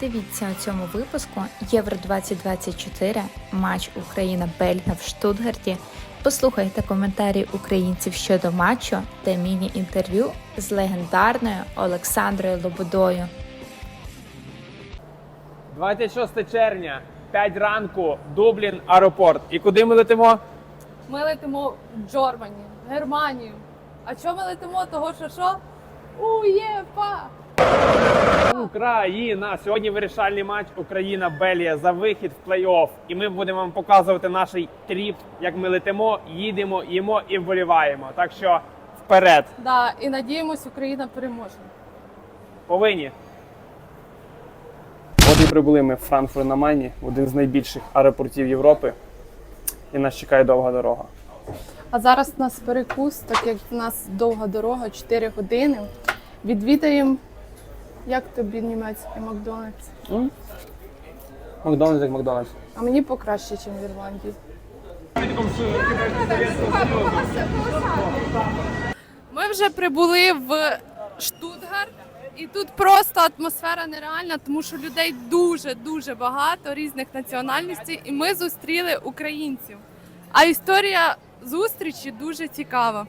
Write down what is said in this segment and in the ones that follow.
Дивіться у цьому випуску Євро 2024, матч Україна-Бельгія в Штутгарті. Послухайте коментарі українців щодо матчу та міні-інтерв'ю з легендарною Олександрою Лободою. 26 червня, 5 ранку, Дублін, аеропорт. І куди ми летимо? Ми летимо в Джормані, Германію. А чому ми летимо? Того що що? УЄФА! Україна! Сьогодні вирішальний матч Україна-Бельгія за вихід в плей-офф. І ми будемо вам показувати наш тріп, як ми летимо, їдемо, їмо і вболіваємо. Так що вперед! Да, і надіємось, Україна переможе. Повинні. От і прибули ми в Франкфурт на Майні, один з найбільших аеропортів Європи. І нас чекає довга дорога. А зараз у нас перекус, так як в нас довга дорога, 4 години. Відвідаємо, як тобі німецький Макдональдс. Макдональдс як Макдональдс. А мені покраще, ніж в Ірландії. Ми вже прибули в Штутгарт, і тут просто атмосфера нереальна, тому що людей дуже дуже багато різних національностей, і ми зустріли українців. А історія зустрічі дуже цікава.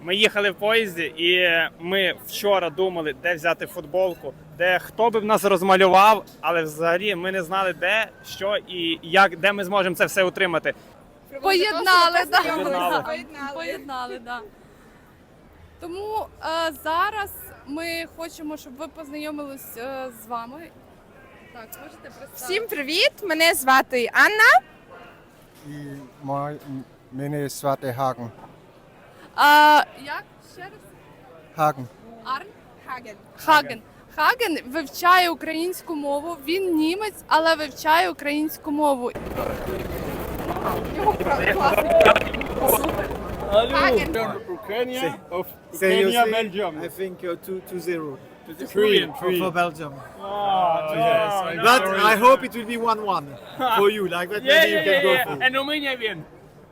Ми їхали в поїзді, і ми вчора думали, де взяти футболку, де хто би в нас розмалював, але взагалі ми не знали, де, що і як, де ми зможемо це все утримати. Поєднали, да. Поєднали. Поєднали, да. Тому е, зараз ми хочемо, щоб ви познайомились е, з вами. Так, можете представити. Всім привіт! Мене звати Анна. І мой, мене звати Хаген. А, як ще раз? Хаген. Арн? Хаген. Хаген. Хаген вивчає українську мову. Він німець, але вивчає українську мову. Ukraine of Say you Ukraine, see? Belgium. I think uh, two two zero Three, for, for Belgium. yes. But I hope it will be one one for you. Like that, maybe you can go for. And Romania win.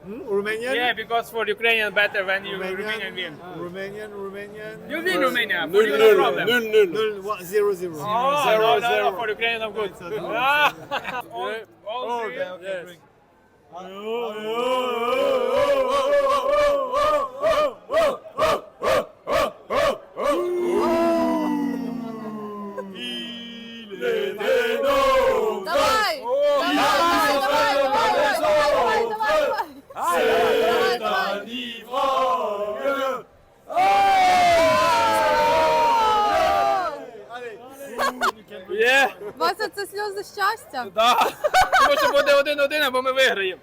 Hmm? Romanian? Yeah, because for Ukrainian better when you Romanian win. Romanian, Romanian. You win Romania. Nul, nul, no problem. Nul, nul. What, zero, zero. Oh, zero, no, no, zero. No, for Ukrainian I'm good. All, three. Okay, okay. Oh, oh, oh, oh, oh, oh, oh, oh, oh. Вася, це сльози щастя. Да. Тому що буде один-один, або ми виграємо.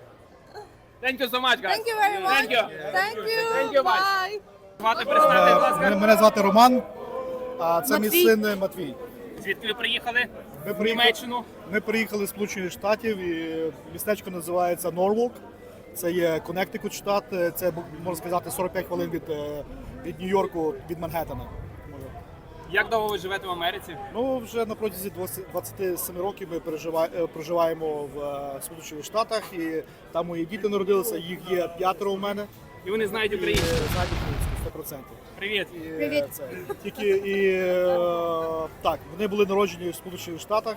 Thank you so much, guys. Thank you very much. Thank you. Thank you. Thank you, bye. Звати представте, будь ласка. Мене, мене звати Роман, а це Матвій. мій син Матвій. Звідки ви приїхали? Ми В приїхали, Німеччину. ми приїхали з Сполучених Штатів і містечко називається Норволк. Це є Коннектикут штат, це можна сказати 45 хвилин від, е, від Нью-Йорку, від Манхеттена. Як довго ви живете в Америці? Ну, вже на протязі 27 років ми е, проживаємо в е, Сполучених Штатах, і там мої діти народилися, їх є п'ятеро у мене. І вони знають українську. знають українську 100%. Привіт. І, Привіт. Це, тільки і е, так, вони були народжені в Сполучених Штатах.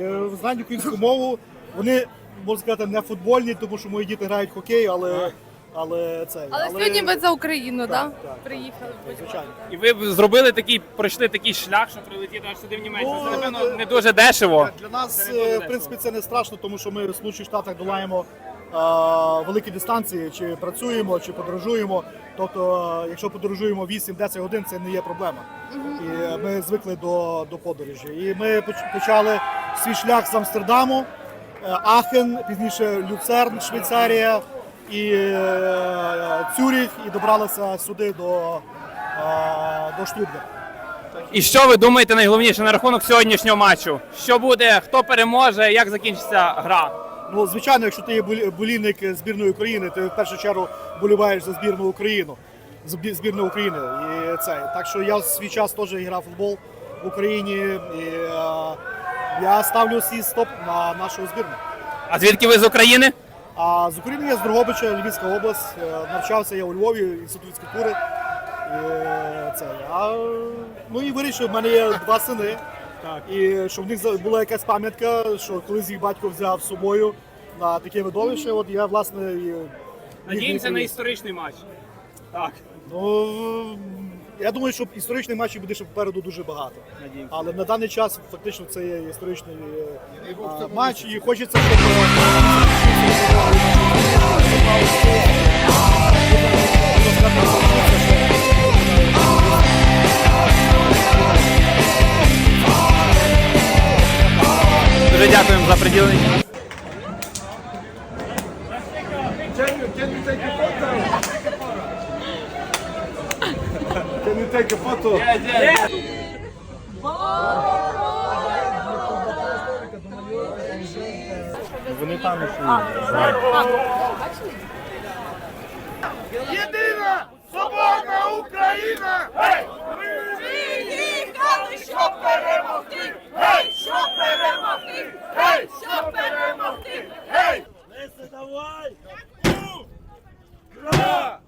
Е, Знають українську мову. Вони можна сказати не футбольні, тому що мої діти грають в хокей, але але це Але сьогодні ви за Україну, так? Так, Приїхали. звичайно. І ви б зробили такий, пройшли такий шлях, щоб прилетіти аж сюди в Німеччину. Ну, Це, напевно, не дуже дешево. Для нас, Це не дуже е, в принципі, це не страшно, тому що ми в Сполучених Штатах долаємо е, великі дистанції, чи працюємо, чи подорожуємо. Тобто, е, якщо подорожуємо 8-10 годин, це не є проблема. І е, ми звикли до, до подорожі. І ми поч- почали свій шлях з Амстердаму, е, Ахен, пізніше Люцерн, Швейцарія і е, Цюріх, і добралися сюди до, е, до Штутгарта. І що ви думаєте найголовніше на рахунок сьогоднішнього матчу? Що буде, хто переможе, як закінчиться гра? Ну, звичайно, якщо ти є болі- болівник збірної України, ти в першу чергу боліваєш за збірну Україну, збірну України. І це так що я в свій час теж грав в футбол в Україні. І е, я ставлю свій стоп на нашу збірну. А звідки ви з України? А з України я з Дрогобича, Львівська область. Е, Навчався я у Львові, інститут фізкультури. І, це, я, ну і вирішив, в мене є два сини. Так. І щоб в них була якась пам'ятка, що колись їх батько взяв з собою на таке видовище. От я власне і Надіємося на історичний матч. Так. Ну я думаю, що історичних матчів буде ще попереду дуже багато. Надіємося. Але на даний час фактично це є історичний е, а, матч, і хочеться, щоб е, Дуже дякуємо за приділення. Can you take a photo? Єдина свободна Україна! Гей! Приїхали, щоб перемогти! Гей! Щоб перемогти! Гей! Щоб перемогти! Гей! Леся, давай! Україна!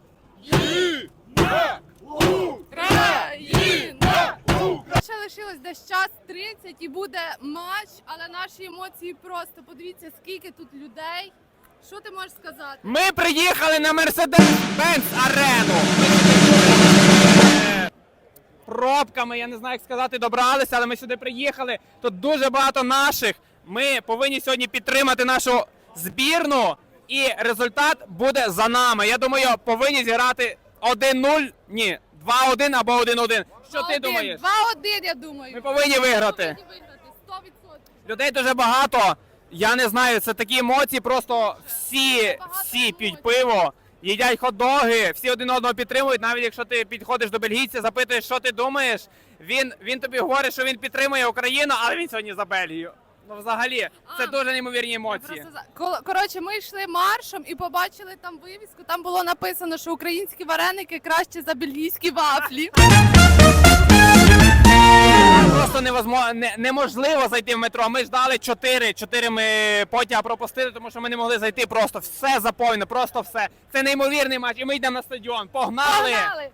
Лишилось десь час 30 і буде матч, але наші емоції просто подивіться, скільки тут людей. Що ти можеш сказати? Ми приїхали на Mercedes-Benz арену. Пробками, я не знаю, як сказати, добралися, але ми сюди приїхали. Тут дуже багато наших. Ми повинні сьогодні підтримати нашу збірну, і результат буде за нами. Я думаю, повинні зіграти 1-0, ні, 2-1 або 1-1. Що ти 2-1, думаєш? 2-1, я думаю. Ми повинні виграти. Повинні виграти, 100%. Людей дуже багато. Я не знаю, це такі емоції. Просто всі, всі п'ють пиво, їдять хот-доги, всі один одного підтримують. Навіть якщо ти підходиш до бельгійця, запитуєш, що ти думаєш. Він, він тобі говорить, що він підтримує Україну, але він сьогодні за Бельгію. Ну, взагалі, це А, дуже неймовірні емоції. Просто за- Кол- Коротше, ми йшли маршем і побачили там вивіску. Там було написано, що українські вареники краще за бельгійські вафлі. Просто невозможно, не, неможливо зайти в метро. Ми ждали 4, 4 ми потяга пропустили, тому що ми не могли зайти просто. Все заповнено, просто все. Це неймовірний матч. І ми йдемо на стадіон. Погнали! Погнали!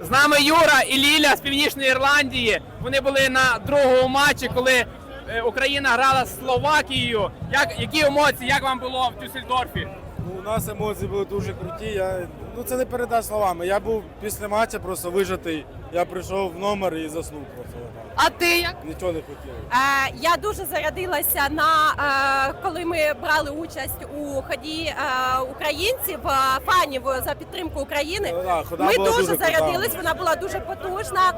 З нами Юра і Ліля з Північної Ірландії. Вони були на другому матчі, коли е, Україна грала з Словакією. Як, які емоції, як вам було в Дюссельдорфі? Ну, у нас емоції були дуже круті. Я, ну це не передасть словами. Я був після матчу просто вижатий. Я прийшов в номер і заснув просто. А ти як? Нічого не хотів. Е, Я дуже зарядилася на е, коли ми брали участь у ході е, українців, е, фанів за підтримку України. Ну, да, хода Ми була дуже дуже крута. зарядились. Вона була дуже потужна.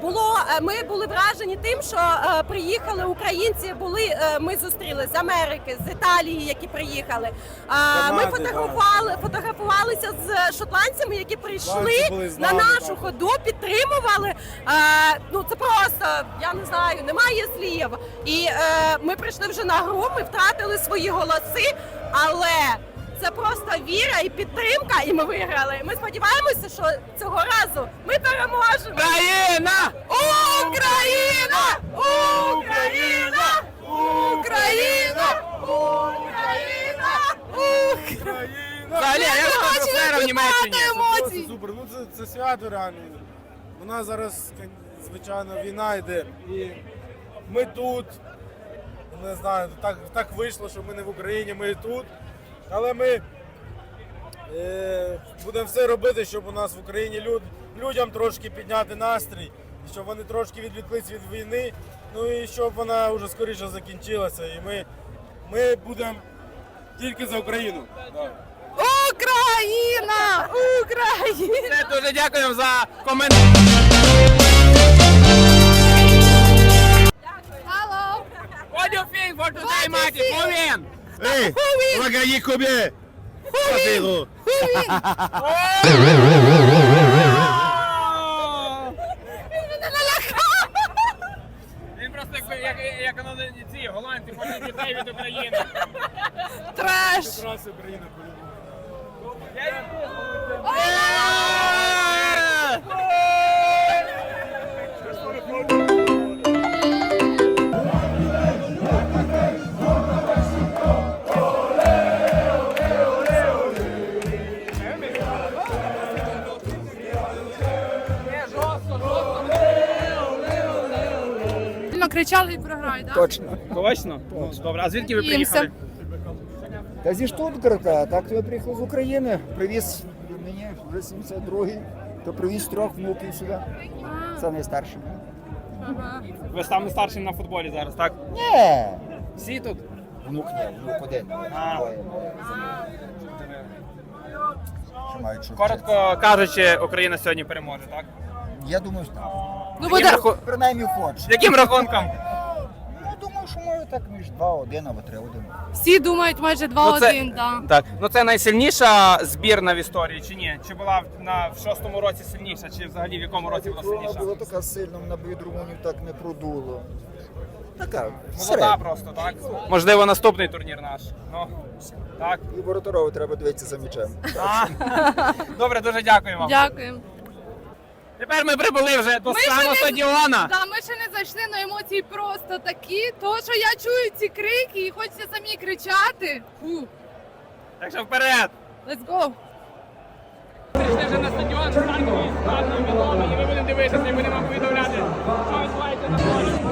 Було е, ми були вражені тим, що е, приїхали українці. Були е, ми зустріли з Америки, з Італії, які приїхали. Е, Ми фотографували, фотографувалися з шотландцями, які Шотландці прийшли були з на нами, нашу так. ходу, підтримували. Е, ну це просто я не знаю, немає слів. І е, ми прийшли вже на гру, ми втратили свої голоси, але це просто віра і підтримка, і ми виграли. Ми сподіваємося, що цього разу ми переможемо. Україна! Україна! Україна! Україна! Україна! Україна! Взагалі, Бачили, атмосфера в Німеччині? супер. Ну це, це свято реально. У нас зараз, звичайно, війна йде. І ми тут. Не знаю, так, так вийшло, що ми не в Україні, ми тут. Але ми е, будемо все робити, щоб у нас в Україні люд, людям трошки підняти настрій, щоб вони трошки відвіклись від війни, ну і щоб вона вже скоріше закінчилася. І ми, ми будемо тільки за Україну. Україна! Україна! Все, дуже дякуємо за коментар. Hello! What do you think for today, Маті? Повін! Hey, on va gagner combien 3-0. Він просто як, як, як воно ці голландці хочуть дітей від України. Треш! Раз Україна по-любому. Кричали і програй, так? Точно. Точно? Ну, добре, а звідки ви приїхали? Та зі Штутгарта, так то я приїхав з України, привіз мені вже 72-й, то привіз трьох внуків сюди. Це найстарший. Ага. Ви саме старший на футболі зараз, так? Ні. Всі тут? Внук ні, внук один. А. Двоє. Мають що Коротко кажучи, Україна сьогодні переможе, так? Я думаю, що так. Ну, Яким, буде... раху- Принаймні хоче. Яким рахунком? Ну, думаю, що може так між 2-1 або 3-1. Всі думають майже 2-1, Ну, це- да. Так, ну це найсильніша збірна в історії чи ні? Чи була в- на в шостому році сильніша, чи взагалі в якому році була Вона сильніша? була така сильна, на бою румунів так не продуло. Така, Молода середня. просто, так? Можливо, наступний турнір наш. Ну, так. І воротарову треба дивитися за м'ячем. А, Добре, дуже дякую вам. Дякуємо. Тепер ми прибули вже до Ми ще самого не- стадіона. Да, ми ще не зайшли, але емоції просто такі. То, що я чую ці крики і хочеться самі кричати. Фу. Так що вперед! Let's go. Прийшли вже на стадіон, стартовий, станом відомий, і ми будемо дивитися, і будемо повідомляти, що відбувається на полі.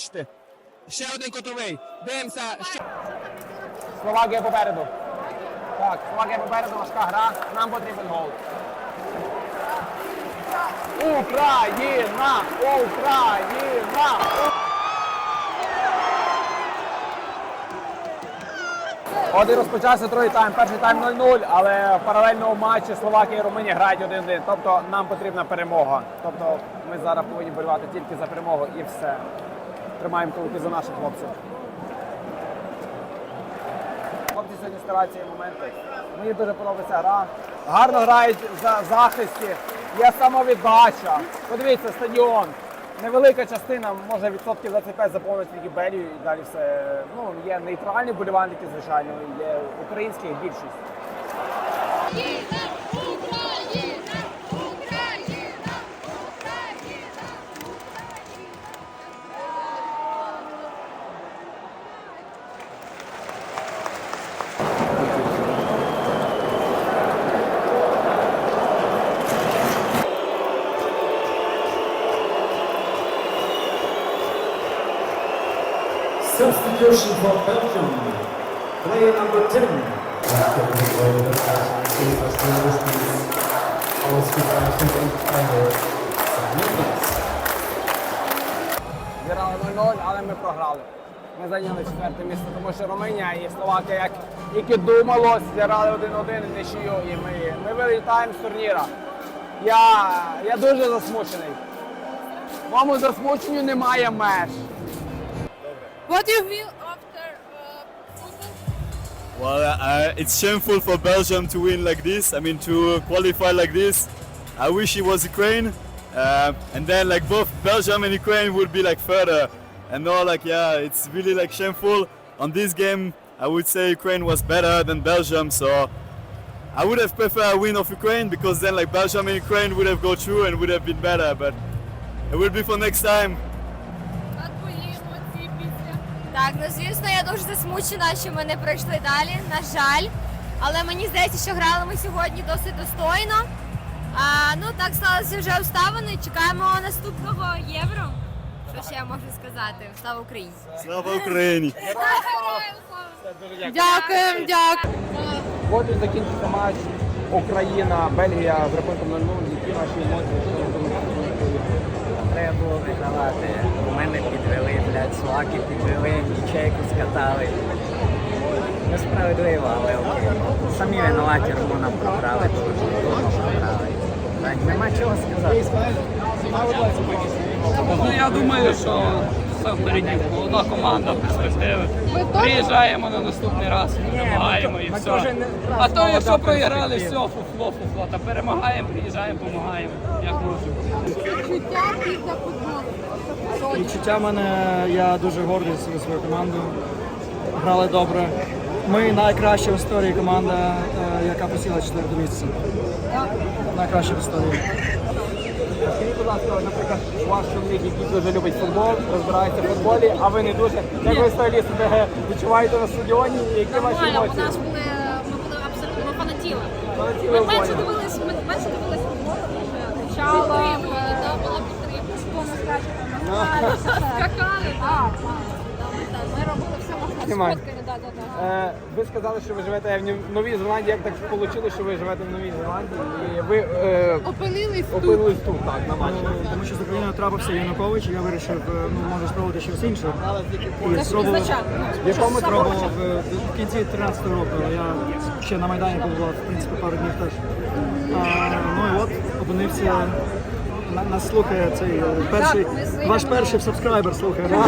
Бачити. Ще один котовий. Дивимося. Ще... Словакія попереду. Так, Словакія попереду, важка гра. Нам потрібен гол. Україна! Україна! От і розпочався другий тайм. Перший тайм 0-0, але в паралельному матчі Словакія і Румунія грають 1-1. Тобто нам потрібна перемога. Тобто ми зараз повинні болювати тільки за перемогу і все. Тримаємо кулаки за наших хлопців. Хлопці сьогодні стараються і моменти. Мені дуже подобається гра. Гарно грають за захисті. Є самовіддача. Подивіться, стадіон. Невелика частина, може відсотків 25 заповнить Белію і далі все. Ну, є нейтральні болівальники, звичайно, є українських більшість. Substitution for Belgium. Player number 10. Зіграли 0-0, але ми програли. Ми зайняли четверте місце, тому що Румунія і Словакія, як тільки думалось, зіграли 1-1 і нічию, і ми, ми вилітаємо з турніра. Я, я дуже засмучений. Моєму засмученню немає меж. What do you feel after uh? Well, uh, it's shameful for Belgium to win like this. I mean, to qualify like this. I wish it was Ukraine. Uh, and then, like, both Belgium and Ukraine would be like further. And no, like, yeah, it's really like shameful. On this game, I would say Ukraine was better than Belgium. So I would have preferred a win of Ukraine because then, like, Belgium and Ukraine would have go through and would have been better. But it will be for next time. Так, ну звісно, я дуже засмучена, що ми не пройшли далі, на жаль. Але мені здається, що грали ми сьогодні досить достойно. А, ну так сталося вже обставини. Чекаємо наступного євро. Що ще я можу сказати? Слава Україні! Слава Україні! Дякуємо, дякуємо. От закінчиться матч Україна, Бельгія з рахунком 0-0. Які ваші емоції? Треба було вигравати. У мене підвели, блядь, слаки підвели, ячейку скатали. Несправедливо, але окей. Самі винуваті Румунам програли, дуже довго програли. Так, нема чого сказати. Ну я думаю, що все впереді. Молода команда, перспективи. Приїжджаємо на наступний раз, допомагаємо і все. А то якщо проіграли, все, фуфло, фуфло. Та перемагаємо, приїжджаємо, допомагаємо. Як можемо. Відчуття мене, я дуже гордий за свою команду. Грали добре. Ми найкраща в історії команда, е, яка посіла четверте місце. Найкраща в історії. Ласка, наприклад, ваш чоловік, який дуже любить футбол, розбирається в футболі, а ви не дуже. Як ви сталі себе відчуваєте на стадіоні? і Які ваші Нормально, у емоції? нас були ми були абсолютно фанатіли. Фанатіли Ми менше дивились, ми менше дивились футбол, кричали, да, була підтримка, скакали. Так, Знімаю. Да, да, да. Е, ви сказали, що ви живете в Новій Зеландії. Як так вийшло, що ви живете в Новій Зеландії? І ви е, Опинились тут. опинились тут, так, на матчі. Тому що з Україною трапився Янукович, і я вирішив, е, ну, може спробувати щось інше. І спробував, В якому спробував е, в кінці 13-го року. Я ще на Майдані побував, в принципі, пару днів теж. А, ну і от, опинився, на- нас слухає цей е, перший, ваш перший сабскрайбер слухає. да?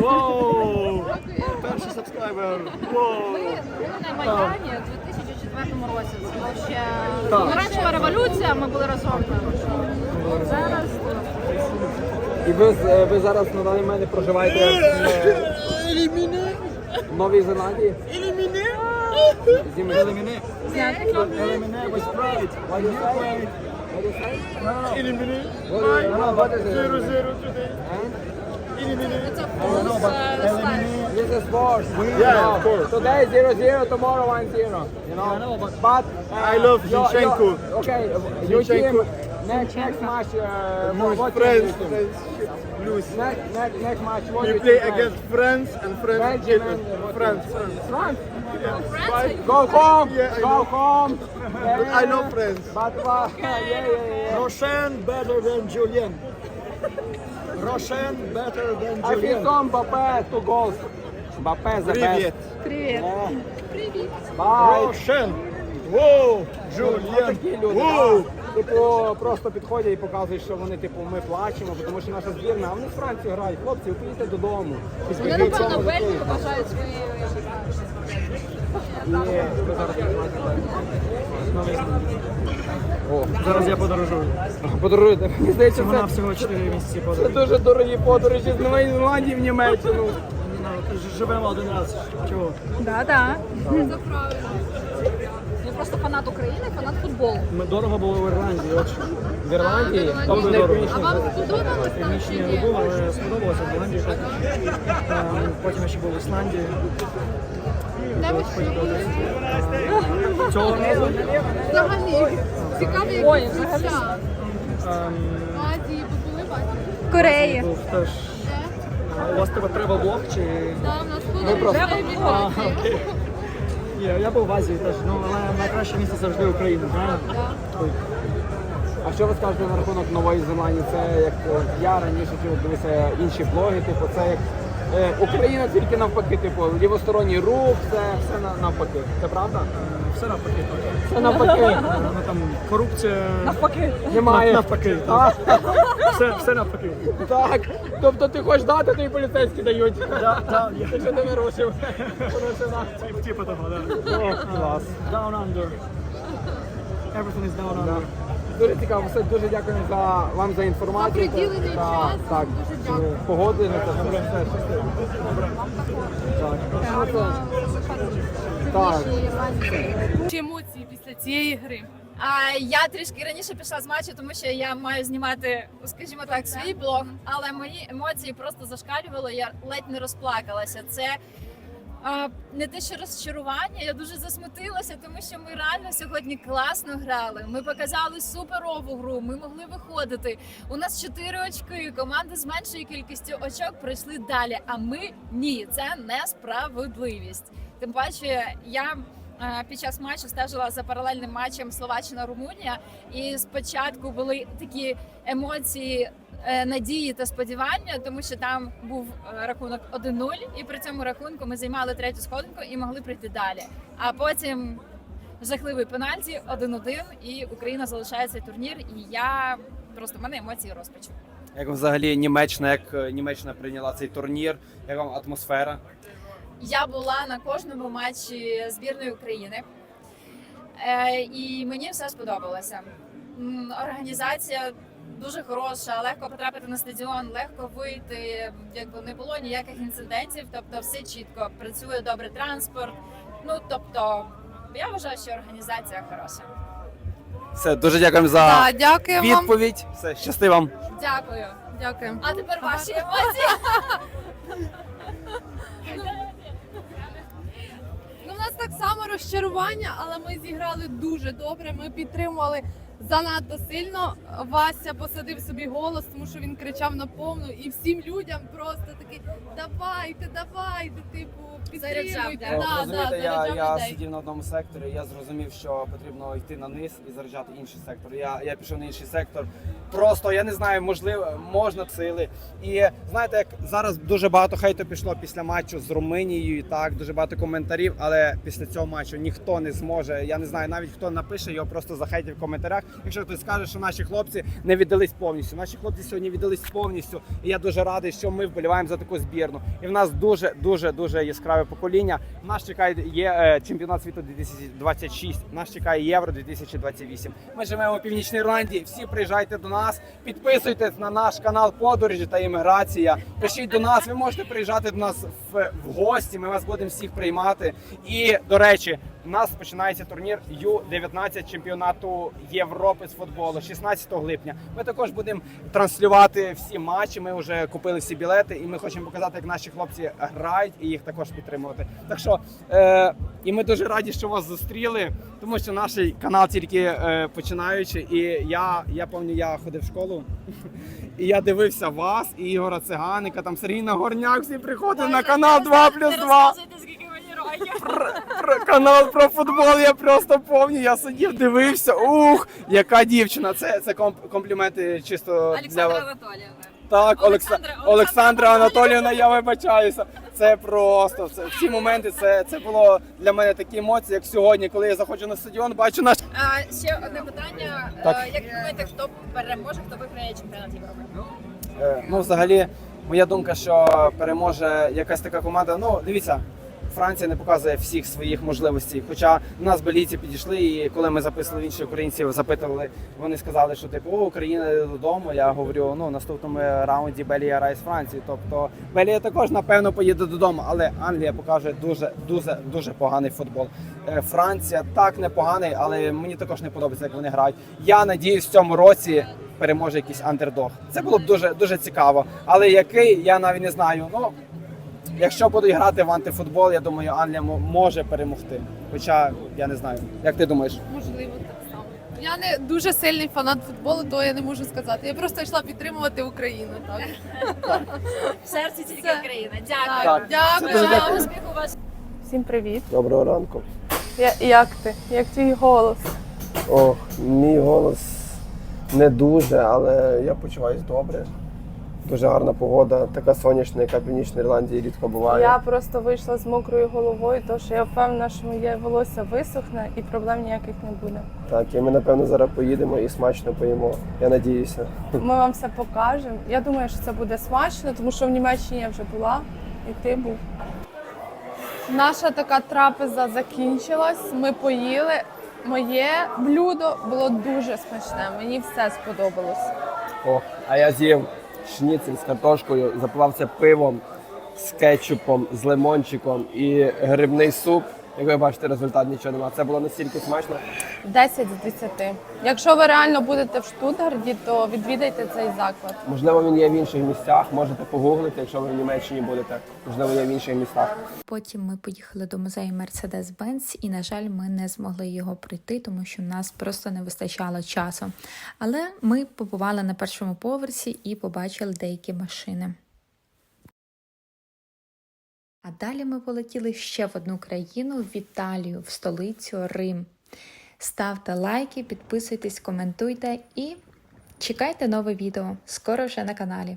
Перший сабскрайбер. Ми були на Майдані у 2004 році. Це була ще Так. помаранчева революція, ми були разом. Зараз І ви, з- ви зараз на даний момент проживаєте е, в Новій Зеландії? Зімі. Еліміне. Еліміне was pride. Why you? Еліміне. Today. Еліміне. No, but Eliminé. This is sports. Yeah, of course. Today 0-0, tomorrow 1-0. You know? I know, but But uh, I love your- your- Zinchenko. Okay, your team next next match. Uh, Lose what friends. you Lose. Next next next match. What We you play think, against France and France. Belgium and what France. France. Five. Go home. Yeah, Go know. home. I know France. But uh, yeah, yeah, yeah. Roshan better than Julian. Roshan better than I feel Julian. so Mbappé two goals. The Привет. best. Привіт. Yeah. Bye. Воу, Julian. такі люди, Воу. типу, просто підходять і показують, що вони, типу, ми плачемо, тому що наша збірна, а вони з Франції грають. Хлопці, ви поїдете додому. вони, напевно, Бельгію вважають своєю. Ні, ви зараз О, Зараз я подорожую. подаруєте. Мені здається, Вона це, всього 4 місяці це дуже дорогі подорожі з Нової Зеландії в Німеччину. Живемо один раз. Чого? Да, да. Він просто фанат України, фанат футболу. Ми дорого було в Ірландії, от що. В Ірландії? А, Там не дорого. А вам сподобалось там чи Північні не ні? але сподобалося в Ірландії. так. Ем, Потім я ще був в Ісландії. Де ви ще були? Цього разу Взагалі. Цікаві якісь відчуття. ем, В Азії ви були в Азії? Кореї. був теж. У вас тебе треба блог чи. Да, у нас буде просто- вже я був в Азії теж, ну але найкраще місце завжди Україна, правильно? Ой. А що ви скажете на рахунок Нової Зеландії? Це як е, я раніше дивився інші блоги, типу, це як Україна тільки навпаки, типу, лівосторонній рух, це все на- навпаки. Це правда? Все навпаки. Це навпаки. Ну, там корупція Навпаки. Немає. навпаки. Так. Все, все навпаки. Так. Тобто ти хочеш дати, то і поліцейські дають. Да, да, ти не рушив. Порушена. Тип- Типа того, да. Клас. Down under. Everything is down under. Дуже цікаво, все дуже дякуємо за вам за інформацію. За приділений Так, час. Так, Дуже дякую. погодили на це. Добре, все, щасливо. Так. Так. Чи емоції після цієї гри? А я трішки раніше пішла з матчу, тому що я маю знімати, скажімо так, свій блог. Але мої емоції просто зашкалювали. Я ледь не розплакалася. Це не те, що розчарування. Я дуже засмутилася, тому що ми реально сьогодні класно грали. Ми показали суперову гру. Ми могли виходити. У нас чотири очки. Команди з меншою кількістю очок пройшли далі. А ми ні. Це несправедливість. Тим паче, я під час матчу стежила за паралельним матчем Словаччина-Румунія. І спочатку були такі емоції. е, Надії та сподівання, тому що там був е, рахунок 1-0, і при цьому рахунку ми займали третю сходинку і могли прийти далі. А потім жахливий пенальті 1-1, і Україна залишає цей турнір. І я просто в мене емоції розпачу. Як взагалі Німеччина, як е, Німеччина прийняла цей турнір, як вам атмосфера? Я була на кожному матчі збірної України, е, і мені все сподобалося. Організація дуже хороша, легко потрапити на стадіон, легко вийти. Якби не було ніяких інцидентів, тобто все чітко працює добре транспорт. Ну тобто, я вважаю, що організація хороша. Все, дуже дякуємо за Так, дякую вам. відповідь. Все, щасти вам. Дякую. Дякую. А тепер ваші емоції. так само розчарування, але ми зіграли дуже добре. Ми підтримували занадто сильно. Вася посадив собі голос, тому що він кричав на повну, і всім людям просто такий давайте, давайте, типу. Заряджав, Да, да. да, Розумієте, я, заряджав я людей. сидів на одному секторі, я зрозумів, що потрібно йти на низ і заряджати інший сектор. Я, я пішов на інший сектор. Просто я не знаю, можливо, можна сили. І знаєте, як зараз дуже багато хейту пішло після матчу з Румунією, і так дуже багато коментарів. Але після цього матчу ніхто не зможе. Я не знаю, навіть хто напише його, просто захейтив в коментарях. Якщо хтось скаже, що наші хлопці не віддались повністю. Наші хлопці сьогодні віддались повністю. І я дуже радий, що ми вболіваємо за таку збірну. І в нас дуже дуже дуже покоління. Нас чекає є е, чемпіонат світу 2026. Нас чекає Євро 2028. Ми живемо у Північній Ірландії. Всі приїжджайте до нас, підписуйтесь на наш канал подорожі та імміграція. Пишіть до нас. Ви можете приїжджати до нас в гості. Ми вас будемо всіх приймати. І до речі, у нас починається турнір Ю-19 чемпіонату Європи з футболу 16 липня. Ми також будемо транслювати всі матчі. Ми вже купили всі білети, і ми хочемо показати, як наші хлопці грають і їх також підтримувати. Так що е, і ми дуже раді, що вас зустріли, тому що наш канал тільки е, починаючи. І я, я пам'ятаю, я ходив в школу. І я дивився вас, і Ігора Циганика, там Сергій Нагорняк, всі приходили на канал 2 плюс 2. Про канал про футбол я просто пам'ятаю. Я сидів, дивився. Ух, яка дівчина. Це, це комп- компліменти чисто для вас. Анатоліївна. Так, Олександра, Олександра Анатоліївна, я вибачаюся. Це просто це, в ці моменти. Це, це було для мене такі емоції, як сьогодні, коли я заходжу на стадіон, бачу наш. А ще одне питання. Так. Е, Як думаєте, хто переможе, хто виграє чемпіонат Європи? Е, Ну, взагалі, моя думка, що переможе якась така команда. Ну, дивіться, Франція не показує всіх своїх можливостей. Хоча до нас белійці підійшли, і коли ми записували інших українців, запитували, вони сказали, що типу о, Україна додому. Я говорю, ну в наступному раунді Белія з Франції. Тобто Белія також напевно поїде додому, але Англія покаже дуже дуже дуже поганий футбол. Е, Франція так непоганий, але мені також не подобається, як вони грають. Я надіюсь, в цьому році переможе якийсь андердог. Це було б дуже дуже цікаво. Але який я навіть не знаю. Ну якщо будуть грати в антифутбол, я думаю, Англія може перемогти. Хоча я не знаю. Як ти думаєш? Можливо, так само. Я не дуже сильний фанат футболу, то я не можу сказати. Я просто йшла підтримувати Україну. Так. В серці тільки Україна. Дякую. дякую. Дякую. Успіху вас. Всім привіт. Доброго ранку. Я, як ти? Як твій голос? Ох, мій голос не дуже, але я почуваюся добре. Дуже гарна погода, така сонячна, яка в Північній Ірландії рідко буває. Я просто вийшла з мокрою головою, тому що я впевнена, що моє волосся висохне і проблем ніяких не буде. Так, і ми напевно зараз поїдемо і смачно поїмо. Я надіюся. Ми вам все покажемо. Я думаю, що це буде смачно, тому що в Німеччині я вже була, і ти був. Наша така трапеза закінчилась. Ми поїли. Моє блюдо було дуже смачне. Мені все сподобалось. О, а я з'їв шніцель з картошкою, запивався пивом з кетчупом, з лимончиком і грибний суп. Як ви бачите, результат нічого немає. Це було настільки смачно. 10 з 10. Якщо ви реально будете в Штутгарді, то відвідайте цей заклад. Можливо, він є в інших місцях. Можете погуглити, якщо ви в Німеччині будете. Можливо, є в інших містах. Потім ми поїхали до музею Mercedes-Benz і, на жаль, ми не змогли його пройти, тому що нас просто не вистачало часу. Але ми побували на першому поверсі і побачили деякі машини. А далі ми полетіли ще в одну країну в Італію, в столицю Рим. Ставте лайки, підписуйтесь, коментуйте і чекайте нове відео. Скоро вже на каналі.